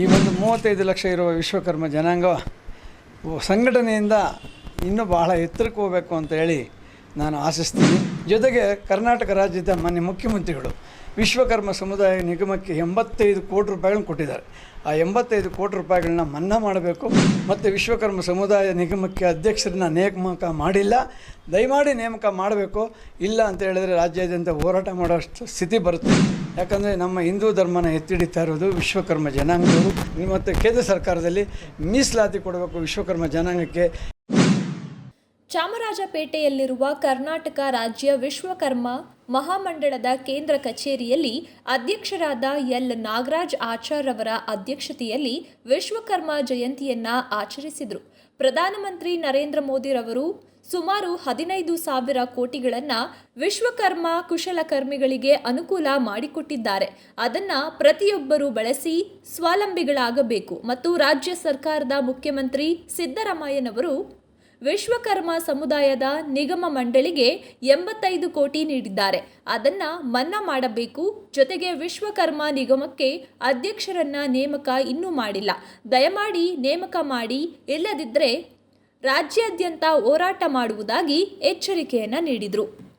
ಈ ಒಂದು ಮೂವತ್ತೈದು ಲಕ್ಷ ಇರುವ ವಿಶ್ವಕರ್ಮ ಜನಾಂಗ ಸಂಘಟನೆಯಿಂದ ಇನ್ನೂ ಬಹಳ ಎತ್ತರಕ್ಕೆ ಹೋಗಬೇಕು ಅಂತ ಹೇಳಿ ನಾನು ಆಶಿಸ್ತೀನಿ. ಜೊತೆಗೆ ಕರ್ನಾಟಕ ರಾಜ್ಯದ ಮಾನ್ಯ ಮುಖ್ಯಮಂತ್ರಿಗಳು ವಿಶ್ವಕರ್ಮ ಸಮುದಾಯ ನಿಗಮಕ್ಕೆ ಎಂಬತ್ತೈದು ಕೋಟಿ ರೂಪಾಯಿಗಳನ್ನು ಕೊಟ್ಟಿದ್ದಾರೆ. ಆ ಎಂಬತ್ತೈದು ಕೋಟಿ ರೂಪಾಯಿಗಳನ್ನ ಮನ್ನಾ ಮಾಡಬೇಕು. ಮತ್ತು ವಿಶ್ವಕರ್ಮ ಸಮುದಾಯ ನಿಗಮಕ್ಕೆ ಅಧ್ಯಕ್ಷರನ್ನ ನೇಮಕ ಮಾಡಿಲ್ಲ. ದಯಮಾಡಿ ನೇಮಕ ಮಾಡಬೇಕು. ಇಲ್ಲ ಅಂತ ಹೇಳಿದ್ರೆ ರಾಜ್ಯಾದ್ಯಂತ ಹೋರಾಟ ಮಾಡೋಷ್ಟು ಸ್ಥಿತಿ ಬರುತ್ತೆ. ಯಾಕಂದರೆ ನಮ್ಮ ಹಿಂದೂ ಧರ್ಮನ ಎತ್ತಿಡಿತಾ ಇರೋದು ವಿಶ್ವಕರ್ಮ ಜನಾಂಗದವರು. ಮತ್ತು ಕೇಂದ್ರ ಸರ್ಕಾರದಲ್ಲಿ ಮೀಸಲಾತಿ ಕೊಡಬೇಕು ವಿಶ್ವಕರ್ಮ ಜನಾಂಗಕ್ಕೆ. ಚಾಮರಾಜಪೇಟೆಯಲ್ಲಿರುವ ಕರ್ನಾಟಕ ರಾಜ್ಯ ವಿಶ್ವಕರ್ಮ ಮಹಾಮಂಡಳದ ಕೇಂದ್ರ ಕಚೇರಿಯಲ್ಲಿ ಅಧ್ಯಕ್ಷರಾದ ಎಲ್. ನಾಗರಾಜ್ ಆಚಾರ್ ಅವರ ಅಧ್ಯಕ್ಷತೆಯಲ್ಲಿ ವಿಶ್ವಕರ್ಮ ಜಯಂತಿಯನ್ನ ಆಚರಿಸಿದರು. ಪ್ರಧಾನಮಂತ್ರಿ ನರೇಂದ್ರ ಮೋದಿರವರು ಸುಮಾರು ಹದಿನೈದು ಸಾವಿರ ಕೋಟಿಗಳನ್ನು ವಿಶ್ವಕರ್ಮ ಕುಶಲಕರ್ಮಿಗಳಿಗೆ ಅನುಕೂಲ ಮಾಡಿಕೊಟ್ಟಿದ್ದಾರೆ. ಅದನ್ನ ಪ್ರತಿಯೊಬ್ಬರು ಬಳಸಿ ಸ್ವಾವಲಂಬಿಗಳಾಗಬೇಕು. ಮತ್ತು ರಾಜ್ಯ ಸರ್ಕಾರದ ಮುಖ್ಯಮಂತ್ರಿ ಸಿದ್ದರಾಮಯ್ಯನವರು ವಿಶ್ವಕರ್ಮ ಸಮುದಾಯದ ನಿಗಮ ಮಂಡಳಿಗೆ ಎಂಬತ್ತೈದು ಕೋಟಿ ನೀಡಿದ್ದಾರೆ. ಅದನ್ನ ಮನ್ನಾ ಮಾಡಬೇಕು. ಜೊತೆಗೆ ವಿಶ್ವಕರ್ಮ ನಿಗಮಕ್ಕೆ ಅಧ್ಯಕ್ಷರನ್ನ ನೇಮಕ ಇನ್ನೂ ಮಾಡಿಲ್ಲ. ದಯಮಾಡಿ ನೇಮಕ ಮಾಡಿ. ಇಲ್ಲದಿದ್ದರೆ ರಾಜ್ಯಾದ್ಯಂತ ಹೋರಾಟ ಮಾಡುವುದಾಗಿ ಎಚ್ಚರಿಕೆಯನ್ನು ನೀಡಿದರು.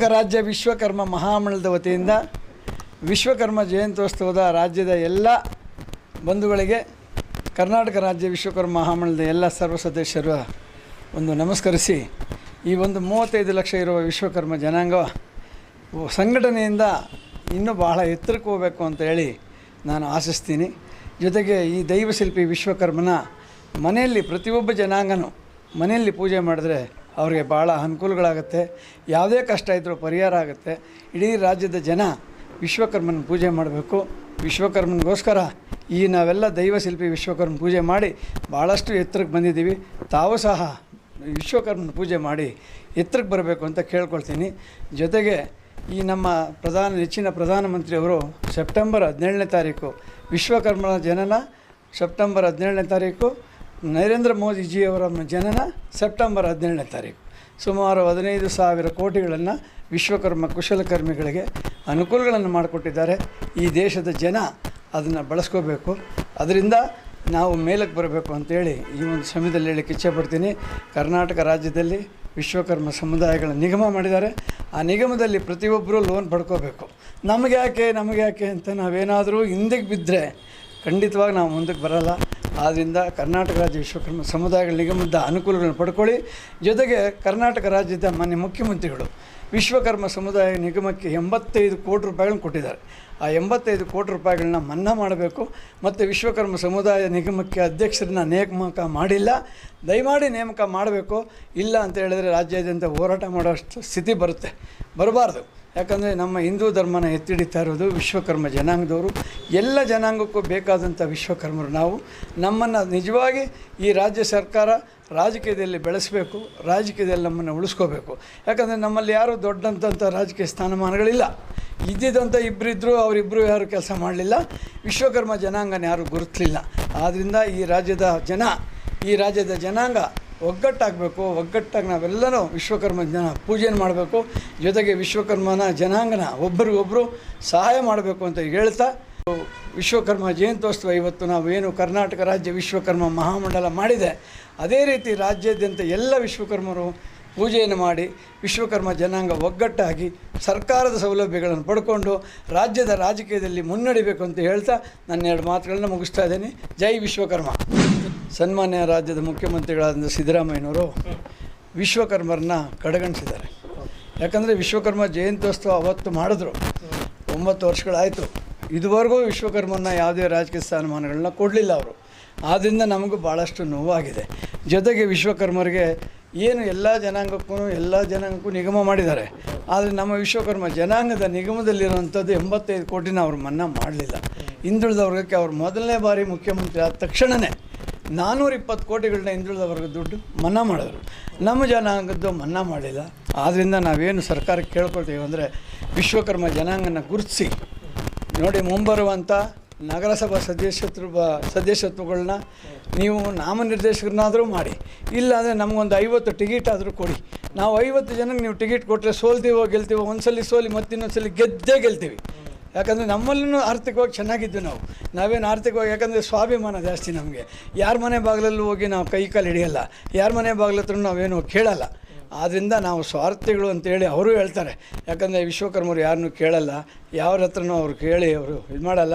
ಕರ್ನಾಟಕ ರಾಜ್ಯ ವಿಶ್ವಕರ್ಮ ಮಹಾಮಂಡಲದ ವತಿಯಿಂದ ವಿಶ್ವಕರ್ಮ ಜಯಂತ್ಯೋತ್ಸವದ ರಾಜ್ಯದ ಎಲ್ಲ ಬಂಧುಗಳಿಗೆ ಕರ್ನಾಟಕ ರಾಜ್ಯ ವಿಶ್ವಕರ್ಮ ಮಹಾಮಂಡಲದ ಎಲ್ಲ ಸರ್ವ ಸದಸ್ಯರು ಒಂದು ನಮಸ್ಕರಿಸಿ, ಈ ಒಂದು ಮೂವತ್ತೈದು ಲಕ್ಷ ಇರುವ ವಿಶ್ವಕರ್ಮ ಜನಾಂಗ ಸಂಘಟನೆಯಿಂದ ಇನ್ನೂ ಬಹಳ ಎತ್ತರಕ್ಕೆ ಹೋಗಬೇಕು ಅಂತ ಹೇಳಿ ನಾನು ಆಶಿಸ್ತೀನಿ. ಜೊತೆಗೆ ಈ ದೈವಶಿಲ್ಪಿ ವಿಶ್ವಕರ್ಮನ ಮನೆಯಲ್ಲಿ ಪ್ರತಿಯೊಬ್ಬ ಜನಾಂಗನೂ ಮನೆಯಲ್ಲಿ ಪೂಜೆ ಮಾಡಿದ್ರೆ ಅವ್ರಿಗೆ ಭಾಳ ಅನುಕೂಲಗಳಾಗುತ್ತೆ. ಯಾವುದೇ ಕಷ್ಟ ಇದ್ದರೂ ಪರಿಹಾರ ಆಗುತ್ತೆ. ಇಡೀ ರಾಜ್ಯದ ಜನ ವಿಶ್ವಕರ್ಮನ ಪೂಜೆ ಮಾಡಬೇಕು. ವಿಶ್ವಕರ್ಮನಿಗೋಸ್ಕರ ಈ ನಾವೆಲ್ಲ ದೈವಶಿಲ್ಪಿ ವಿಶ್ವಕರ್ಮ ಪೂಜೆ ಮಾಡಿ ಭಾಳಷ್ಟು ಎತ್ತರಕ್ಕೆ ಬಂದಿದ್ದೀವಿ. ತಾವು ಸಹ ವಿಶ್ವಕರ್ಮನ ಪೂಜೆ ಮಾಡಿ ಎತ್ತರಕ್ಕೆ ಬರಬೇಕು ಅಂತ ಕೇಳ್ಕೊಳ್ತೀನಿ. ಜೊತೆಗೆ ಈ ನಮ್ಮ ಪ್ರಧಾನ, ನೆಚ್ಚಿನ ಪ್ರಧಾನಮಂತ್ರಿಯವರು ಸೆಪ್ಟೆಂಬರ್ ಹದಿನೇಳನೇ ತಾರೀಕು, ವಿಶ್ವಕರ್ಮನ ಜನನ ಸೆಪ್ಟೆಂಬರ್ ಹದಿನೇಳನೇ ತಾರೀಕು ನರೇಂದ್ರ ಮೋದಿಜಿಯವರ ಜನನ ಸೆಪ್ಟೆಂಬರ್ ಹದಿನೇಳನೇ ತಾರೀಕು. ಸುಮಾರು ಹದಿನೈದು ಸಾವಿರ ಕೋಟಿಗಳನ್ನು ವಿಶ್ವಕರ್ಮ ಕುಶಲಕರ್ಮಿಗಳಿಗೆ ಅನುಕೂಲಗಳನ್ನು ಮಾಡಿಕೊಟ್ಟಿದ್ದಾರೆ. ಈ ದೇಶದ ಜನ ಅದನ್ನು ಬಳಸ್ಕೋಬೇಕು. ಅದರಿಂದ ನಾವು ಮೇಲಕ್ಕೆ ಬರಬೇಕು ಅಂತೇಳಿ ಈ ಒಂದು ಸಮಯದಲ್ಲಿ ಹೇಳಕ್ಕೆ ಇಚ್ಛೆಪಡ್ತೀನಿ ಕರ್ನಾಟಕ ರಾಜ್ಯದಲ್ಲಿ ವಿಶ್ವಕರ್ಮ ಸಮುದಾಯಗಳ ನಿಗಮ ಮಾಡಿದ್ದಾರೆ. ಆ ನಿಗಮದಲ್ಲಿ ಪ್ರತಿಯೊಬ್ಬರೂ ಲೋನ್ ಪಡ್ಕೋಬೇಕು. ನಮಗೆ ಯಾಕೆ ನಮಗೆ ಯಾಕೆ ಅಂತ ನಾವೇನಾದರೂ ಹಿಂದಕ್ಕೆ ಬಿದ್ದರೆ ಖಂಡಿತವಾಗಿ ನಾವು ಮುಂದಕ್ಕೆ ಬರಲ್ಲ. ಆದ್ದರಿಂದ ಕರ್ನಾಟಕ ರಾಜ್ಯ ವಿಶ್ವಕರ್ಮ ಸಮುದಾಯಗಳ ನಿಗಮದ ಅನುಕೂಲಗಳನ್ನು ಪಡ್ಕೊಳ್ಳಿ. ಜೊತೆಗೆ ಕರ್ನಾಟಕ ರಾಜ್ಯದ ಮಾನ್ಯ ಮುಖ್ಯಮಂತ್ರಿಗಳು ವಿಶ್ವಕರ್ಮ ಸಮುದಾಯ ನಿಗಮಕ್ಕೆ ಎಂಬತ್ತೈದು ಕೋಟಿ ರೂಪಾಯಿಗಳನ್ನು ಕೊಟ್ಟಿದ್ದಾರೆ. ಆ ಎಂಬತ್ತೈದು ಕೋಟಿ ರೂಪಾಯಿಗಳನ್ನ ಮನ್ನಾ ಮಾಡಬೇಕು. ಮತ್ತು ವಿಶ್ವಕರ್ಮ ಸಮುದಾಯ ನಿಗಮಕ್ಕೆ ಅಧ್ಯಕ್ಷರನ್ನ ನೇಮಕ ಮಾಡಿಲ್ಲ. ದಯಮಾಡಿ ನೇಮಕ ಮಾಡಬೇಕು. ಇಲ್ಲ ಅಂತ ಹೇಳಿದ್ರೆ ರಾಜ್ಯಾದ್ಯಂತ ಹೋರಾಟ ಮಾಡೋಷ್ಟು ಸ್ಥಿತಿ ಬರುತ್ತೆ. ಬರಬಾರ್ದು. ಯಾಕಂದರೆ ನಮ್ಮ ಹಿಂದೂ ಧರ್ಮನ ಎತ್ತಿಡಿತಾ ಇರೋದು ವಿಶ್ವಕರ್ಮ ಜನಾಂಗದವರು. ಎಲ್ಲ ಜನಾಂಗಕ್ಕೂ ಬೇಕಾದಂಥ ವಿಶ್ವಕರ್ಮರು ನಾವು. ನಮ್ಮನ್ನು ನಿಜವಾಗಿ ಈ ರಾಜ್ಯ ಸರ್ಕಾರ ರಾಜಕೀಯದಲ್ಲಿ ಬೆಳೆಸಬೇಕು, ರಾಜಕೀಯದಲ್ಲಿ ನಮ್ಮನ್ನು ಉಳಿಸ್ಕೋಬೇಕು. ಯಾಕಂದರೆ ನಮ್ಮಲ್ಲಿ ಯಾರು ದೊಡ್ಡಂಥ ರಾಜಕೀಯ ಸ್ಥಾನಮಾನಗಳಿಲ್ಲ. ಇದ್ದಿದ್ದಂಥ ಇಬ್ಬರಿದ್ದರೂ ಅವರಿಬ್ಬರು ಯಾರು ಕೆಲಸ ಮಾಡಲಿಲ್ಲ. ವಿಶ್ವಕರ್ಮ ಜನಾಂಗನ ಯಾರೂ ಗುರುತಲಿಲ್ಲ. ಆದ್ದರಿಂದ ಈ ರಾಜ್ಯದ ಜನ, ಈ ರಾಜ್ಯದ ಜನಾಂಗ ಒಗ್ಗಟ್ಟಾಗಬೇಕು. ಒಗ್ಗಟ್ಟಾಗಿ ನಾವೆಲ್ಲರೂ ವಿಶ್ವಕರ್ಮ ಜನ ಪೂಜೆನ ಮಾಡಬೇಕು. ಜೊತೆಗೆ ವಿಶ್ವಕರ್ಮನ ಜನಾಂಗನ ಒಬ್ಬರಿಗೊಬ್ಬರು ಸಹಾಯ ಮಾಡಬೇಕು ಅಂತ ಹೇಳ್ತಾ ವಿಶ್ವಕರ್ಮ ಜಯಂತ್ಯೋತ್ಸವ ಇವತ್ತು ನಾವು ಏನು ಕರ್ನಾಟಕ ರಾಜ್ಯ ವಿಶ್ವಕರ್ಮ ಮಹಾಮಂಡಲ ಮಾಡಿದೆ, ಅದೇ ರೀತಿ ರಾಜ್ಯಾದ್ಯಂತ ಎಲ್ಲ ವಿಶ್ವಕರ್ಮರು ಪೂಜೆಯನ್ನು ಮಾಡಿ ವಿಶ್ವಕರ್ಮ ಜನಾಂಗ ಒಗ್ಗಟ್ಟಾಗಿ ಸರ್ಕಾರದ ಸೌಲಭ್ಯಗಳನ್ನು ಪಡ್ಕೊಂಡು ರಾಜ್ಯದ ರಾಜಕೀಯದಲ್ಲಿ ಮುನ್ನಡಿಬೇಕು ಅಂತ ಹೇಳ್ತಾ ನನ್ನ ಎರಡು ಮಾತುಗಳನ್ನ ಮುಗಿಸ್ತಾ ಇದ್ದೀನಿ. ಜೈ ವಿಶ್ವಕರ್ಮ. ಸನ್ಮಾನ್ಯ ರಾಜ್ಯದ ಮುಖ್ಯಮಂತ್ರಿಗಳಾದ ಸಿದ್ದರಾಮಯ್ಯನವರು ವಿಶ್ವಕರ್ಮರನ್ನ ಕಡೆಗಣಿಸಿದ್ದಾರೆ. ಯಾಕಂದರೆ ವಿಶ್ವಕರ್ಮ ಜಯಂತ್ಯೋತ್ಸವ ಅವತ್ತು ಮಾಡಿದ್ರು. ಒಂಬತ್ತು ವರ್ಷಗಳಾಯಿತು. ಇದುವರೆಗೂ ವಿಶ್ವಕರ್ಮನ ಯಾವುದೇ ರಾಜಕೀಯ ಸ್ಥಾನಮಾನಗಳನ್ನ ಕೊಡಲಿಲ್ಲ ಅವರು. ಆದ್ದರಿಂದ ನಮಗೂ ಭಾಳಷ್ಟು ನೋವಾಗಿದೆ. ಜೊತೆಗೆ ವಿಶ್ವಕರ್ಮರಿಗೆ ಏನು ಎಲ್ಲ ಜನಾಂಗಕ್ಕೂ ಎಲ್ಲ ಜನಾಂಗಕ್ಕೂ ನಿಗಮ ಮಾಡಿದ್ದಾರೆ. ಆದರೆ ನಮ್ಮ ವಿಶ್ವಕರ್ಮ ಜನಾಂಗದ ನಿಗಮದಲ್ಲಿರುವಂಥದ್ದು ಎಂಬತ್ತೈದು ಕೋಟಿನ ಅವರು ಮನ್ನಾ ಮಾಡಲಿಲ್ಲ. ಹಿಂದುಳಿದ ವರ್ಗಕ್ಕೆ ಅವರು ಮೊದಲನೇ ಬಾರಿ ಮುಖ್ಯಮಂತ್ರಿ ಆದ ತಕ್ಷಣವೇ ನಾನ್ನೂರ ಇಪ್ಪತ್ತು ಕೋಟಿಗಳನ್ನ ಹಿಂದುಳಿದ ವರ್ಗ ದುಡ್ಡು ಮನ್ನಾ ಮಾಡಿದ್ರು. ನಮ್ಮ ಜನಾಂಗದ್ದು ಮನ್ನಾ ಮಾಡಲಿಲ್ಲ. ಆದ್ದರಿಂದ ನಾವೇನು ಸರ್ಕಾರಕ್ಕೆ ಕೇಳ್ಕೊಳ್ತೀವಿ ಅಂದರೆ ವಿಶ್ವಕರ್ಮ ಜನಾಂಗನ ಗುರುತಿಸಿ ನೋಡಿ ಮುಂಬರುವಂಥ ನಗರಸಭಾ ಸದಸ್ಯತ್ವ ಸದಸ್ಯತ್ವಗಳನ್ನ ನೀವು ನಾಮನಿರ್ದೇಶಕರನ್ನಾದರೂ ಮಾಡಿ. ಇಲ್ಲಾಂದರೆ ನಮಗೊಂದು ಐವತ್ತು ಟಿಕೆಟ್ ಆದರೂ ಕೊಡಿ. ನಾವು ಐವತ್ತು ಜನಕ್ಕೆ ನೀವು ಟಿಕೆಟ್ ಕೊಟ್ಟರೆ ಸೋಲ್ತೀವೋ ಗೆಲ್ತೀವೋ, ಒಂದ್ಸಲಿ ಸೋಲಿ ಮತ್ತಿನ್ನೊಂದ್ಸಲಿ ಗೆದ್ದೇ ಗೆಲ್ತೀವಿ. ಯಾಕಂದರೆ ನಮ್ಮಲ್ಲೂ ಆರ್ಥಿಕವಾಗಿ ಚೆನ್ನಾಗಿದ್ವಿ ನಾವು. ನಾವೇನು ಆರ್ಥಿಕವಾಗಿ, ಯಾಕಂದರೆ ಸ್ವಾಭಿಮಾನ ಜಾಸ್ತಿ ನಮಗೆ. ಯಾರ ಮನೆ ಬಾಗಿಲಲ್ಲೂ ಹೋಗಿ ನಾವು ಕೈ ಕಾಲು ಹಿಡಿಯಲ್ಲ. ಯಾರ ಮನೆ ಬಾಗಿಲ ಹತ್ರ ನಾವೇನು ಕೇಳಲ್ಲ. ಆದ್ದರಿಂದ ನಾವು ಸ್ವಾರ್ಥಿಗಳು ಅಂತೇಳಿ ಅವರು ಹೇಳ್ತಾರೆ. ಯಾಕಂದರೆ ವಿಶ್ವಕರ್ಮರು ಯಾರನ್ನೂ ಕೇಳಲ್ಲ. ಯಾರ ಹತ್ರನೂ ಅವ್ರು ಕೇಳಿ ಅವರು ಇದು ಮಾಡಲ್ಲ.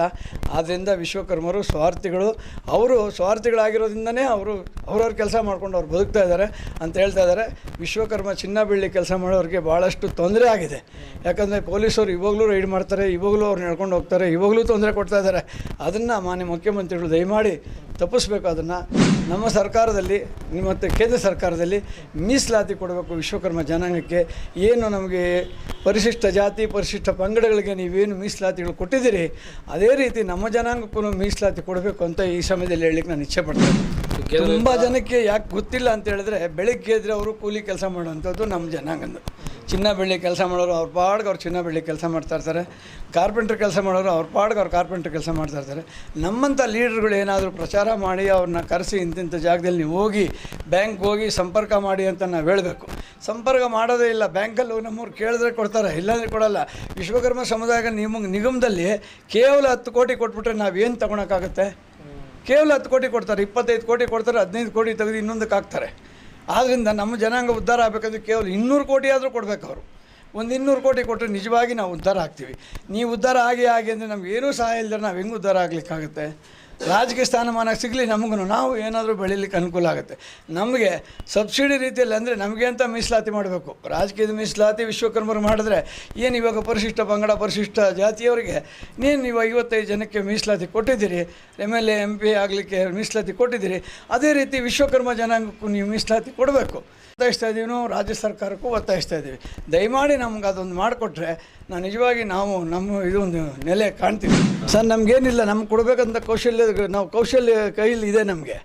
ಆದ್ದರಿಂದ ವಿಶ್ವಕರ್ಮರು, ಸ್ವಾರ್ಥಿಗಳು, ಅವರು ಸ್ವಾರ್ಥಿಗಳಾಗಿರೋದ್ರಿಂದನೇ ಅವರು ಅವ್ರವ್ರ ಕೆಲಸ ಮಾಡ್ಕೊಂಡು ಅವ್ರು ಬದುಕ್ತಾ ಇದ್ದಾರೆ ಅಂತ ಹೇಳ್ತಾ ಇದ್ದಾರೆ. ವಿಶ್ವಕರ್ಮ ಚಿನ್ನ ಬೆಳ್ಳಿ ಕೆಲಸ ಮಾಡೋರಿಗೆ ಭಾಳಷ್ಟು ತೊಂದರೆ ಆಗಿದೆ. ಯಾಕಂದರೆ ಪೊಲೀಸರು ಇವಾಗಲೂ ರೈಡ್ ಮಾಡ್ತಾರೆ, ಇವಾಗಲೂ ಅವ್ರು ನಡ್ಕೊಂಡು ಹೋಗ್ತಾರೆ, ಇವಾಗಲೂ ತೊಂದರೆ ಕೊಡ್ತಾ ಇದ್ದಾರೆ. ಅದನ್ನು ಮಾನ್ಯ ಮುಖ್ಯಮಂತ್ರಿಗಳು ದಯಮಾಡಿ ತಪ್ಪಿಸ್ಬೇಕು. ಅದನ್ನು ನಮ್ಮ ಸರ್ಕಾರದಲ್ಲಿ, ಮತ್ತು ಕೇಂದ್ರ ಸರ್ಕಾರದಲ್ಲಿ ಮೀಸಲಾತಿ ಕೊಡಬೇಕು ವಿಶ್ವಕರ್ಮ ಜನಾಂಗಕ್ಕೆ. ಏನು ನಮಗೆ ಪರಿಶಿಷ್ಟ ಜಾತಿ, ಪರಿಶಿಷ್ಟ ಪಂಗಡಗಳಿಗೆ ನೀವೇನು ಮೀಸಲಾತಿಗಳು ಕೊಟ್ಟಿದ್ದೀರಿ ಅದೇ ರೀತಿ ನಮ್ಮ ಜನಾಂಗಕ್ಕೂ ಮೀಸಲಾತಿ ಕೊಡಬೇಕು ಅಂತ ಈ ಸಮಯದಲ್ಲಿ ಹೇಳಲಿಕ್ಕೆ ನಾನು ಇಚ್ಛೆ ಪಡ್ತೇನೆ. ತುಂಬ ಜನಕ್ಕೆ ಯಾಕೆ ಗೊತ್ತಿಲ್ಲ ಅಂತ ಹೇಳಿದ್ರೆ ಬೆಳಿಗ್ಗೆ ಎದ್ರೆ ಅವರು ಕೂಲಿ ಕೆಲಸ ಮಾಡುವಂಥದ್ದು ನಮ್ಮ ಜನಾಂಗದ್ದು. ಚಿನ್ನ ಬೆಳ್ಳಿ ಕೆಲಸ ಮಾಡೋರು ಅವ್ರ ಪಾಡ್ಗೆ ಅವ್ರು ಚಿನ್ನ ಬೆಳ್ಳಿ ಕೆಲಸ ಮಾಡ್ತಾ ಇರ್ತಾರೆ. ಕಾರ್ಪೆಂಟ್ರ್ ಕೆಲಸ ಮಾಡೋರು ಅವ್ರ ಪಾಡ್ಗೆ ಅವ್ರು ಕಾರ್ಪೆಂಟ್ರ್ ಕೆಲಸ ಮಾಡ್ತಾ ಇರ್ತಾರೆ. ನಮ್ಮಂಥ ಲೀಡರ್ಗಳು ಏನಾದರೂ ಪ್ರಚಾರ ಮಾಡಿ ಅವ್ರನ್ನ ಕರೆಸಿ ಇಂತಿಂಥ ಜಾಗದಲ್ಲಿ ನೀವು ಹೋಗಿ ಬ್ಯಾಂಕ್ ಹೋಗಿ ಸಂಪರ್ಕ ಮಾಡಿ ಅಂತ ನಾವು ಹೇಳಬೇಕು. ಸಂಪರ್ಕ ಮಾಡೋದೇ ಇಲ್ಲ. ಬ್ಯಾಂಕಲ್ಲಿ ನಮ್ಮವ್ರು ಕೇಳಿದ್ರೆ ಕೊಡ್ತಾರೆ, ಇಲ್ಲಾಂದರೆ ಕೊಡಲ್ಲ. ವಿಶ್ವಕರ್ಮ ಸಮುದಾಯ ನಿಮ್ಮ ನಿಗಮದಲ್ಲಿ ಕೇವಲ ಹತ್ತು ಕೋಟಿ ಕೊಟ್ಬಿಟ್ರೆ ನಾವೇನು ತೊಗೊಳಕ್ಕಾಗುತ್ತೆ? ಕೇವಲ ಹತ್ತು ಕೋಟಿ ಕೊಡ್ತಾರೆ, ಇಪ್ಪತ್ತೈದು ಕೋಟಿ ಕೊಡ್ತಾರೆ, ಹದಿನೈದು ಕೋಟಿ ತೆಗೆದು ಇನ್ನೊಂದಕ್ಕೆ ಹಾಕ್ತಾರೆ ಆದ್ದರಿಂದ ನಮ್ಮ ಜನಾಂಗ ಉದ್ಧಾರ ಆಗಬೇಕಂದ್ರೆ ಕೇವಲ ಇನ್ನೂರು ಕೋಟಿ ಆದರೂ ಕೊಡಬೇಕು ಅವರು. ಒಂದು ಇನ್ನೂರು ಕೋಟಿ ಕೊಟ್ಟರೆ ನಿಜವಾಗಿ ನಾವು ಉದ್ಧಾರ ಆಗ್ತೀವಿ. ನೀವು ಉದ್ಧಾರ ಆಗಿ ಆಗಿ ಅಂದರೆ ನಮ್ಗೆ ಏನೂ ಸಹಾಯ ಇಲ್ಲದ್ರೆ ನಾವು ಹೆಂಗೆ ಉದ್ಧಾರ ಆಗಲಿಕ್ಕಾಗುತ್ತೆ? ರಾಜಕೀಯ ಸ್ಥಾನಮಾನ ಸಿಗಲಿ ನಮಗೂ ನಾವು ಏನಾದರೂ ಬೆಳೀಲಿಕ್ಕೆ ಅನುಕೂಲ ಆಗುತ್ತೆ. ನಮಗೆ ಸಬ್ಸಿಡಿ ರೀತಿಯಲ್ಲಿ ಅಂದರೆ ನಮಗೆ ಅಂತ ಮೀಸಲಾತಿ ಮಾಡಬೇಕು? ರಾಜಕೀಯದ ಮೀಸಲಾತಿ ವಿಶ್ವಕರ್ಮರು ಮಾಡಿದ್ರೆ ಏನು ಇವಾಗ ಪರಿಶಿಷ್ಟ ಪಂಗಡ ಪರಿಶಿಷ್ಟ ಜಾತಿಯವರಿಗೆ ನೀನು ನೀವು ಐವತ್ತೈದು ಜನಕ್ಕೆ ಮೀಸಲಾತಿ ಕೊಟ್ಟಿದ್ದೀರಿ, M L A, M P ಆಗಲಿಕ್ಕೆ ಮೀಸಲಾತಿ ಕೊಟ್ಟಿದ್ದೀರಿ, ಅದೇ ರೀತಿ ವಿಶ್ವಕರ್ಮ ಜನಾಂಗಕ್ಕೂ ನೀವು ಮೀಸಲಾತಿ ಕೊಡಬೇಕು. ಒತ್ತಾಯಿಸ್ತಾ ಇದ್ದೀವಿ ನಾವು ರಾಜ್ಯ ಸರ್ಕಾರಕ್ಕೂ ಒತ್ತಾಯಿಸ್ತಾ ಇದ್ದೀವಿ ದಯಮಾಡಿ ನಮ್ಗೆ ಅದೊಂದು ಮಾಡಿಕೊಟ್ರೆ ನಾನು ನಿಜವಾಗಿ ನಾವು ನಮ್ಮ ಇದೊಂದು ನೆಲೆ ಕಾಣ್ತೀವಿ. ಸರ್, ನಮಗೇನಿಲ್ಲ, ನಮ್ಗೆ ಕೊಡಬೇಕಂತ ಕೌಶಲ್ಯ ನಾವು ಕೌಶಲ್ಯ ಕೈಯಲ್ಲಿ ಇದೆ ನಮಗೆ.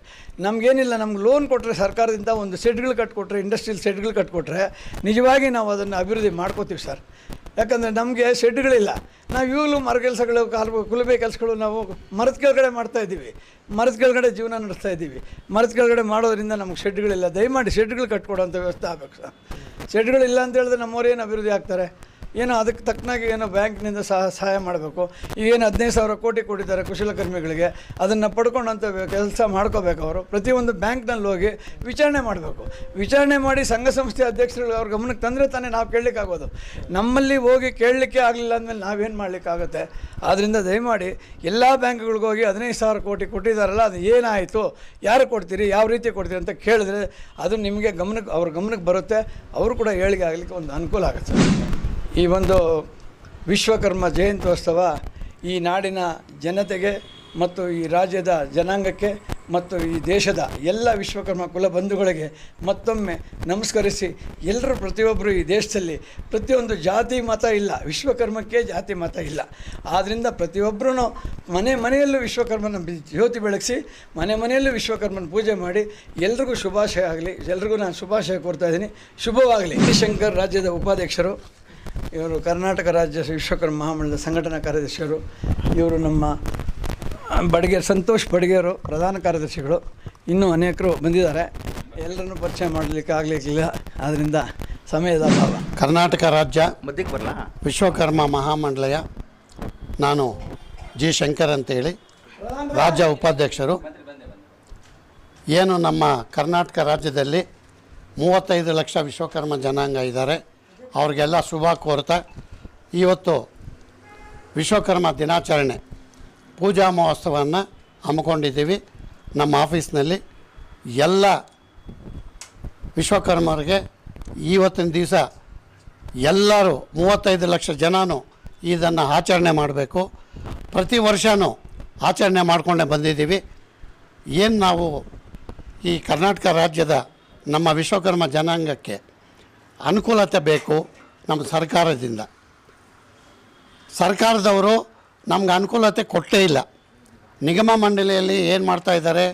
ನಮಗೇನಿಲ್ಲ, ನಮ್ಗೆ ಲೋನ್ ಕೊಟ್ಟರೆ ಸರ್ಕಾರದಿಂದ ಒಂದು ಸೆಟ್ಗಳು ಕಟ್ಕೊಟ್ರೆ ಇಂಡಸ್ಟ್ರಿಯಲ್ ಸೆಟ್ಗಳು ಕಟ್ಕೊಟ್ರೆ ನಿಜವಾಗಿ ನಾವು ಅದನ್ನು ಅಭಿವೃದ್ಧಿ ಮಾಡ್ಕೋತೀವಿ ಸರ್. ಯಾಕಂದರೆ ನಮಗೆ ಶೆಡ್ಗಳಿಲ್ಲ ನಾವು ಇವಾಗಲೂ ಮರ ಕೆಲಸಗಳು, ಕಾಲು, ಕುಲುಬೆ ಕೆಲಸಗಳು ನಾವು ಮರದ ಕೆಳಗಡೆ ಮಾಡ್ತಾ ಇದ್ದೀವಿ. ಮರದ ಕೆಳಗಡೆ ಜೀವನ ನಡೆಸ್ತಾ ಇದ್ದೀವಿ. ಮರದ ಕೆಳಗಡೆ ಮಾಡೋದ್ರಿಂದ ನಮ್ಗೆ ಶೆಡ್ಗಳಿಲ್ಲ ದಯಮಾಡಿ ಶೆಡ್ಗಳು ಕಟ್ಕೊಡೋಂಥ ವ್ಯವಸ್ಥೆ ಆಗಬೇಕು ಸರ್. ಶೆಡ್ಗಳಿಲ್ಲ ಅಂತ ಹೇಳಿದ್ರೆ ನಮ್ಮವ್ರು ಅಭಿವೃದ್ಧಿ ಆಗ್ತಾರೆ? ಏನೋ ಅದಕ್ಕೆ ತಕ್ಕನಾಗಿ ಏನೋ ಬ್ಯಾಂಕ್ನಿಂದ ಸಹ ಸಹಾಯ ಮಾಡಬೇಕು. ಈಗೇನು ಹದಿನೈದು ಸಾವಿರ ಕೋಟಿ ಕೊಟ್ಟಿದ್ದಾರೆ ಕುಶಲಕರ್ಮಿಗಳಿಗೆ ಅದನ್ನು ಪಡ್ಕೊಂಡಂಥ ಕೆಲಸ ಮಾಡ್ಕೋಬೇಕು ಅವರು. ಪ್ರತಿಯೊಂದು ಬ್ಯಾಂಕ್ನಲ್ಲಿ ಹೋಗಿ ವಿಚಾರಣೆ ಮಾಡಬೇಕು. ವಿಚಾರಣೆ ಮಾಡಿ ಸಂಘ ಸಂಸ್ಥೆ ಅಧ್ಯಕ್ಷರುಗಳು ಅವ್ರ ಗಮನಕ್ಕೆ ತಂದರೆ ತಾನೇ ನಾವು ಕೇಳಲಿಕ್ಕಾಗೋದು. ನಮ್ಮಲ್ಲಿ ಹೋಗಿ ಕೇಳಲಿಕ್ಕೆ ಆಗಲಿಲ್ಲ ಅಂದಮೇಲೆ ನಾವೇನು ಮಾಡಲಿಕ್ಕಾಗುತ್ತೆ? ಆದ್ದರಿಂದ ದಯಮಾಡಿ ಎಲ್ಲ ಬ್ಯಾಂಕ್ಗಳಿಗೆ ಹೋಗಿ ಹದಿನೈದು ಸಾವಿರ ಕೋಟಿ ಕೊಟ್ಟಿದ್ದಾರಲ್ಲ ಅದು ಏನಾಯಿತು? ಯಾರು ಕೊಡ್ತೀರಿ? ಯಾವ ರೀತಿ ಕೊಡ್ತೀರಿ ಅಂತ ಕೇಳಿದ್ರೆ ಅದು ನಿಮಗೆ ಗಮನಕ್ಕೆ, ಅವ್ರ ಗಮನಕ್ಕೆ ಬರುತ್ತೆ. ಅವರು ಕೂಡ ಹೇಳಿಕೆ ಆಗಲಿಕ್ಕೆ ಒಂದು ಅನುಕೂಲ ಆಗುತ್ತೆ. ಈ ಒಂದು ವಿಶ್ವಕರ್ಮ ಜಯಂತ್ಯೋತ್ಸವ ಈ ನಾಡಿನ ಜನತೆಗೆ ಮತ್ತು ಈ ರಾಜ್ಯದ ಜನಾಂಗಕ್ಕೆ ಮತ್ತು ಈ ದೇಶದ ಎಲ್ಲ ವಿಶ್ವಕರ್ಮ ಕುಲ ಬಂಧುಗಳಿಗೆ ಮತ್ತೊಮ್ಮೆ ನಮಸ್ಕರಿಸಿ ಎಲ್ಲರೂ ಪ್ರತಿಯೊಬ್ಬರು ಈ ದೇಶದಲ್ಲಿ ಪ್ರತಿಯೊಂದು ಜಾತಿ ಮತ ಇಲ್ಲ, ವಿಶ್ವಕರ್ಮಕ್ಕೆ ಜಾತಿ ಮತ ಇಲ್ಲ. ಆದ್ದರಿಂದ ಪ್ರತಿಯೊಬ್ಬರೂ ಮನೆ ಮನೆಯಲ್ಲೂ ವಿಶ್ವಕರ್ಮನ ಜ್ಯೋತಿ ಬೆಳಗಿಸಿ ಮನೆ ಮನೆಯಲ್ಲೂ ವಿಶ್ವಕರ್ಮನ ಪೂಜೆ ಮಾಡಿ ಎಲ್ರಿಗೂ ಶುಭಾಶಯ ಆಗಲಿ. ಎಲ್ರಿಗೂ ನಾನು ಶುಭಾಶಯ ಕೋರ್ತಾ ಇದ್ದೀನಿ. ಶುಭವಾಗಲಿ. ಶಂಕರ್ ರಾಜ್ಯದ ಉಪಾಧ್ಯಕ್ಷರು. ಇವರು ಕರ್ನಾಟಕ ರಾಜ್ಯ ವಿಶ್ವಕರ್ಮ ಮಹಾಮಂಡಲದ ಸಂಘಟನಾ ಕಾರ್ಯದರ್ಶಿಯರು ಇವರು ನಮ್ಮ ಬಡಿಗೆ ಸಂತೋಷ್ ಬಡಿಗೇರು ಪ್ರಧಾನ ಕಾರ್ಯದರ್ಶಿಗಳು ಇನ್ನೂ ಅನೇಕರು ಬಂದಿದ್ದಾರೆ. ಎಲ್ಲರನ್ನು ಪರಿಚಯ ಮಾಡಲಿಕ್ಕೆ ಆಗಲಿಕ್ಕಿಲ್ಲ. ಆದ್ದರಿಂದ ಸಮಯದ ಅಭಾವ. ಕರ್ನಾಟಕ ರಾಜ್ಯ ಮಧ್ಯಕ್ಕೆ ಬರಲ್ಲ ವಿಶ್ವಕರ್ಮ ಮಹಾಮಂಡಲಯ ನಾನು ಜಿ ಶಂಕರ್ ಅಂತೇಳಿ ರಾಜ್ಯ ಉಪಾಧ್ಯಕ್ಷರು. ಏನು ನಮ್ಮ ಕರ್ನಾಟಕ ರಾಜ್ಯದಲ್ಲಿ ಮೂವತ್ತೈದು ಲಕ್ಷ ವಿಶ್ವಕರ್ಮ ಜನಾಂಗ ಇದ್ದಾರೆ. ಅವ್ರಿಗೆಲ್ಲ ಶುಭ ಕೋರ್ತಾ. ಇವತ್ತು ವಿಶ್ವಕರ್ಮ ದಿನಾಚರಣೆ. ಪೂಜಾ ಮಹೋತ್ಸವವನ್ನು ಹಮ್ಮಿಕೊಂಡಿದ್ದೀವಿ. ನಮ್ಮ ಆಫೀಸ್ನಲ್ಲಿ ಎಲ್ಲ ವಿಶ್ವಕರ್ಮರಿಗೆ ಇವತ್ತಿನ ದಿವಸ ಎಲ್ಲರೂ ಮೂವತ್ತೈದು ಲಕ್ಷ ಜನನೂ ಇದನ್ನು ಆಚರಣೆ ಮಾಡಬೇಕು. ಪ್ರತಿ ವರ್ಷವೂ ಆಚರಣೆ ಮಾಡಿಕೊಂಡೇ ಬಂದಿದ್ದೀವಿ. ಏನು ನಾವು ಈ ಕರ್ನಾಟಕ ರಾಜ್ಯದ ನಮ್ಮ ವಿಶ್ವಕರ್ಮ ಜನಾಂಗಕ್ಕೆ ಅನುಕೂಲತೆ ಬೇಕು ನಮ್ಮ ಸರ್ಕಾರದಿಂದ. ಸರ್ಕಾರದವರು ನಮ್ಗೆ ಅನುಕೂಲತೆ ಕೊಟ್ಟೇ ಇಲ್ಲ. ನಿಗಮ ಮಂಡಳಿಯಲ್ಲಿ ಏನು ಮಾಡ್ತಾ ಇದ್ದಾರೆ?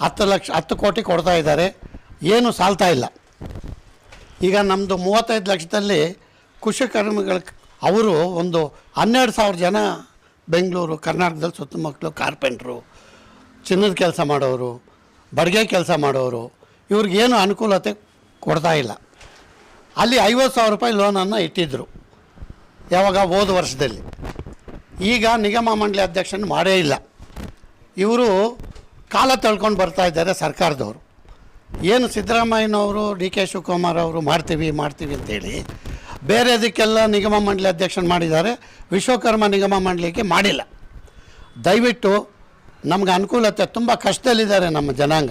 ಹತ್ತು ಲಕ್ಷ, ಹತ್ತು ಕೋಟಿ ಕೊಡ್ತಾ ಇದ್ದಾರೆ. ಏನು ಸಾಲ್ತಾ ಇಲ್ಲ. ಈಗ ನಮ್ಮದು ಮೂವತ್ತೈದು ಲಕ್ಷದಲ್ಲಿ ಕುಶಕರ್ಮಿಗಳ ಅವರು ಒಂದು ಹನ್ನೆರಡು ಸಾವಿರ ಜನ ಬೆಂಗಳೂರು, ಕರ್ನಾಟಕದಲ್ಲಿ ಸುತ್ತಮುತ್ತಲು ಕಾರ್ಪೆಂಟ್ರು, ಚಿನ್ನದ ಕೆಲಸ ಮಾಡೋರು, ಬಡಿಗೆ ಕೆಲಸ ಮಾಡೋರು ಇವ್ರಿಗೇನು ಅನುಕೂಲತೆ ಕೊಡ್ತಾ ಇಲ್ಲ. ಅಲ್ಲಿ ಐವತ್ತು ಸಾವಿರ ರೂಪಾಯಿ ಲೋನನ್ನು ಇಟ್ಟಿದ್ದರು ಯಾವಾಗ? ಹೋದ ವರ್ಷದಲ್ಲಿ. ಈಗ ನಿಗಮ ಮಂಡಳಿ ಅಧ್ಯಕ್ಷನ ಮಾಡೇ ಇಲ್ಲ. ಇವರು ಕಾಲ ತಳ್ಕೊಂಡು ಬರ್ತಾ ಇದ್ದಾರೆ ಸರ್ಕಾರದವರು. ಏನು ಸಿದ್ದರಾಮಯ್ಯನವರು, ಡಿ ಕೆ ಶಿವಕುಮಾರ್ ಅವರು ಮಾಡ್ತೀವಿ ಮಾಡ್ತೀವಿ ಅಂತೇಳಿ ಬೇರೆದಕ್ಕೆಲ್ಲ ನಿಗಮ ಮಂಡಳಿ ಅಧ್ಯಕ್ಷನ ಮಾಡಿದ್ದಾರೆ. ವಿಶ್ವಕರ್ಮ ನಿಗಮ ಮಂಡಳಿಗೆ ಮಾಡಿಲ್ಲ. ದಯವಿಟ್ಟು ನಮ್ಗೆ ಅನುಕೂಲತೆ, ತುಂಬ ಕಷ್ಟದಲ್ಲಿದ್ದಾರೆ ನಮ್ಮ ಜನಾಂಗ.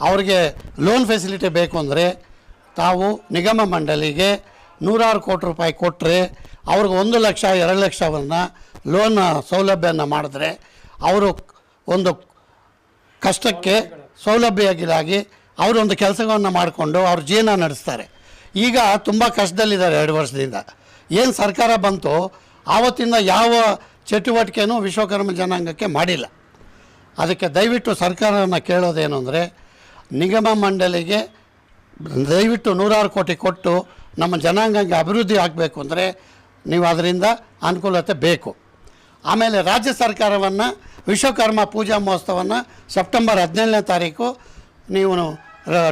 ಅವ್ರಿಗೆ ಲೋನ್ ಫೆಸಿಲಿಟಿ ಬೇಕು ಅಂದರೆ ತಾವು ನಿಗಮ ಮಂಡಳಿಗೆ ನೂರಾರು ಕೋಟಿ ರೂಪಾಯಿ ಕೊಟ್ಟರೆ ಅವ್ರಿಗೆ ಒಂದು ಲಕ್ಷ, ಎರಡು ಲಕ್ಷವನ್ನು ಲೋನ್ ಸೌಲಭ್ಯನ ಮಾಡಿದ್ರೆ ಅವರು ಒಂದು ಕಷ್ಟಕ್ಕೆ ಸೌಲಭ್ಯಗಿರಾಗಿ ಅವರೊಂದು ಕೆಲಸವನ್ನು ಮಾಡಿಕೊಂಡು ಅವ್ರ ಜೀವನ ನಡೆಸ್ತಾರೆ. ಈಗ ತುಂಬ ಕಷ್ಟದಲ್ಲಿದ್ದಾರೆ ಎರಡು ವರ್ಷದಿಂದ. ಏನು ಸರ್ಕಾರ ಬಂತು ಆವತ್ತಿಂದ ಯಾವ ಚಟುವಟಿಕೆನೂ ವಿಶ್ವಕರ್ಮ ಜನಾಂಗಕ್ಕೆ ಮಾಡಿಲ್ಲ. ಅದಕ್ಕೆ ದಯವಿಟ್ಟು ಸರ್ಕಾರವನ್ನು ಕೇಳೋದೇನು ಅಂದರೆ ನಿಗಮ ಮಂಡಳಿಗೆ ದಯವಿಟ್ಟು ನೂರಾರು ಕೋಟಿ ಕೊಟ್ಟು ನಮ್ಮ ಜನಾಂಗಕ್ಕೆ ಅಭಿವೃದ್ಧಿ ಆಗಬೇಕು ಅಂದರೆ ನೀವು ಅದರಿಂದ ಅನುಕೂಲತೆ ಬೇಕು. ಆಮೇಲೆ ರಾಜ್ಯ ಸರ್ಕಾರವನ್ನು ವಿಶ್ವಕರ್ಮ ಪೂಜಾ ಮಹೋತ್ಸವವನ್ನು ಸೆಪ್ಟೆಂಬರ್ ಹದಿನೇಳನೇ ತಾರೀಕು ನೀವು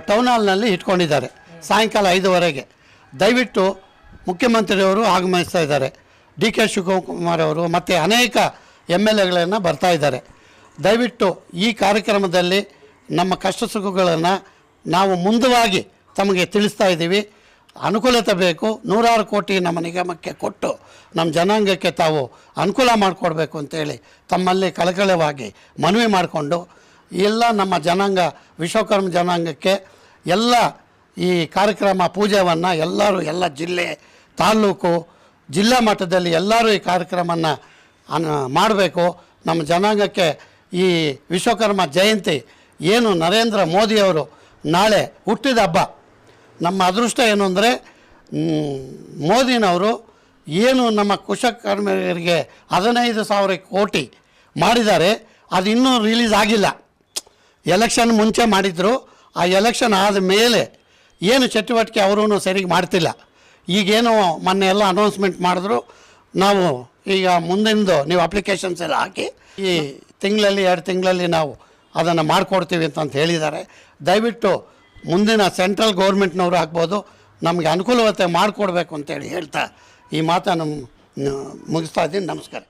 ಟೌನ್ ಹಾಲ್ನಲ್ಲಿ ಇಟ್ಕೊಂಡಿದ್ದಾರೆ. ಸಾಯಂಕಾಲ ಐದುವರೆಗೆ. ದಯವಿಟ್ಟು ಮುಖ್ಯಮಂತ್ರಿಯವರು ಆಗಮಿಸ್ತಾ ಇದ್ದಾರೆ. ಡಿ ಕೆ ಶಿವಕುಮಾರ್ ಅವರು ಮತ್ತು ಅನೇಕ ಎಂ ಎಲ್ ಎಗಳನ್ನು ಬರ್ತಾ ಇದ್ದಾರೆ. ದಯವಿಟ್ಟು ಈ ಕಾರ್ಯಕ್ರಮದಲ್ಲಿ ನಮ್ಮ ಕಷ್ಟ ಸುಖಗಳನ್ನು ನಾವು ಮುಂದವಾಗಿ ತಮಗೆ ತಿಳಿಸ್ತಾ ಇದ್ದೀವಿ. ಅನುಕೂಲತೆ ಬೇಕು. ನೂರಾರು ಕೋಟಿ ನಮ್ಮ ನಿಗಮಕ್ಕೆ ಕೊಟ್ಟು ನಮ್ಮ ಜನಾಂಗಕ್ಕೆ ತಾವು ಅನುಕೂಲ ಮಾಡಿಕೊಡ್ಬೇಕು ಅಂತೇಳಿ ತಮ್ಮಲ್ಲಿ ಕಳಕಳವಾಗಿ ಮನವಿ ಮಾಡಿಕೊಂಡು ಎಲ್ಲ ನಮ್ಮ ಜನಾಂಗ, ವಿಶ್ವಕರ್ಮ ಜನಾಂಗಕ್ಕೆ ಎಲ್ಲ ಈ ಕಾರ್ಯಕ್ರಮ ಪೂಜೆಯನ್ನು ಎಲ್ಲರೂ, ಎಲ್ಲ ಜಿಲ್ಲೆ, ತಾಲೂಕು, ಜಿಲ್ಲಾ ಮಟ್ಟದಲ್ಲಿ ಎಲ್ಲರೂ ಈ ಕಾರ್ಯಕ್ರಮನ ಮಾಡಬೇಕು. ನಮ್ಮ ಜನಾಂಗಕ್ಕೆ ಈ ವಿಶ್ವಕರ್ಮ ಜಯಂತಿ ಏನು ನರೇಂದ್ರ ಮೋದಿಯವರು ನಾಳೆ ಹುಟ್ಟಿದ ಹಬ್ಬ. ನಮ್ಮ ಅದೃಷ್ಟ ಏನು ಅಂದರೆ ಮೋದಿನವರು ಏನು ನಮ್ಮ ಕುಶಕರ್ಮಿಯರಿಗೆ ಹದಿನೈದು ಸಾವಿರ ಕೋಟಿ ಮಾಡಿದ್ದಾರೆ, ಅದು ಇನ್ನೂ ರಿಲೀಸ್ ಆಗಿಲ್ಲ. ಎಲೆಕ್ಷನ್ ಮುಂಚೆ ಮಾಡಿದರು, ಆ ಎಲೆಕ್ಷನ್ ಆದ ಮೇಲೆ ಏನು ಚಟುವಟಿಕೆ ಅವರೂ ಸರಿಗೆ ಮಾಡ್ತಿಲ್ಲ. ಈಗೇನು ಮೊನ್ನೆ ಎಲ್ಲ ಅನೌನ್ಸ್ಮೆಂಟ್ ಮಾಡಿದ್ರು, ನಾವು ಈಗ ಮುಂದಿಂದು ನೀವು ಅಪ್ಲಿಕೇಶನ್ಸ್ ಎಲ್ಲ ಹಾಕಿ ಈ ತಿಂಗಳಲ್ಲಿ, ಎರಡು ತಿಂಗಳಲ್ಲಿ ನಾವು ಅದನ್ನು ಮಾಡಿಕೊಡ್ತೀವಿ ಅಂತ ಹೇಳಿದ್ದಾರೆ. ದಯವಿಟ್ಟು ಮುಂದಿನ ಸೆಂಟ್ರಲ್ ಗೌರ್ಮೆಂಟ್ನವರು ಆಗ್ಬೋದು, ನಮಗೆ ಅನುಕೂಲತೆ ಮಾಡಿಕೊಡ್ಬೇಕು ಅಂತೇಳಿ ಹೇಳ್ತಾ ಈ ಮಾತನ್ನು ಮುಗಿಸ್ತಾ ಇದ್ದೀನಿ. ನಮಸ್ಕಾರ.